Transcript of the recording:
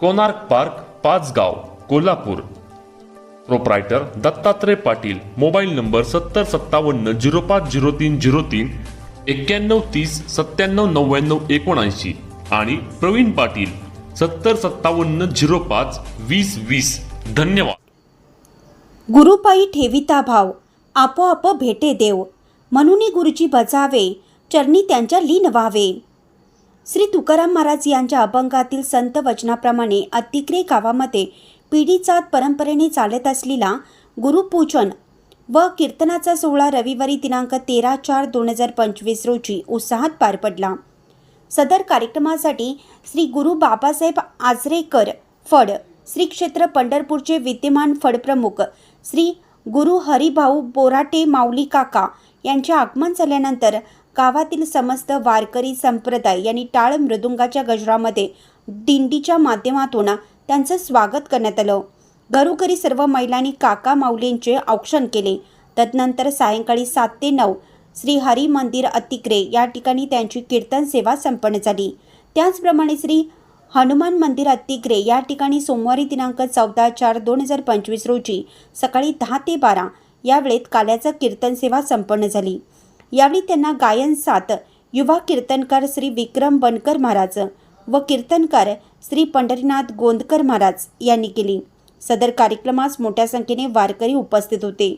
Konark park Pachgaon Kolhapur. Proprietor Dattatray Patil mobile number सत्तर सत्तावन्न zero पाच zero तीन झिरो तीन एक्क्याण्णव तीस सत्त्याण्णव नव्याण्णव एकोणऐंशी आणि प्रवीण पाटील सत्तर सत्तावन्न झिरो पाच वीस वीस. धन्यवाद. गुरुपायी ठेविता भाव आपोआप भेटे देव. म्हणून गुरुजी बजावे चरणी त्यांच्या लीन व्हावे. श्री तुकाराम महाराज यांच्या अभंगातील संत वचनाप्रमाणे अतिक्रे गावामध्ये पिढीचात परंपरेने चालत असलेला गुरुपूजन व कीर्तनाचा सोहळा रविवारी दिनांक तेरा चार दोन हजार पंचवीस रोजी उत्साहात पार पडला. सदर कार्यक्रमासाठी श्री गुरु बाबासाहेब आजरेकर फड श्री क्षेत्र पंढरपूरचे विद्यमान फडप्रमुख श्री गुरु हरिभाऊ बोराटे माऊली काका यांचे आगमन झाल्यानंतर गावातील समस्त वारकरी संप्रदाय यांनी टाळ मृदुंगाच्या गजरामध्ये दिंडीच्या माध्यमातून त्यांचं स्वागत करण्यात आलं. घरोघरी सर्व महिलांनी काका माऊलींचे औक्षण केले. तदनंतर सायंकाळी सात ते नऊ श्री हरी मंदिर अतिक्रे या ठिकाणी त्यांची कीर्तन सेवा संपन्न झाली. त्याचप्रमाणे श्री हनुमान मंदिर अतिक्रे या ठिकाणी सोमवारी दिनांक चौदा चार दोन हजार पंचवीस रोजी सकाळी दहा ते बारा या वेळेत काल्याचं कीर्तन सेवा संपन्न झाली. यावेळी त्यांना गायन साथ युवा कीर्तनकार श्री विक्रम बनकर महाराज व कीर्तनकार श्री पंढरीनाथ गोंदकर महाराज यांनी केली. सदर कार्यक्रमास मोठ्या संख्येने वारकरी उपस्थित होते.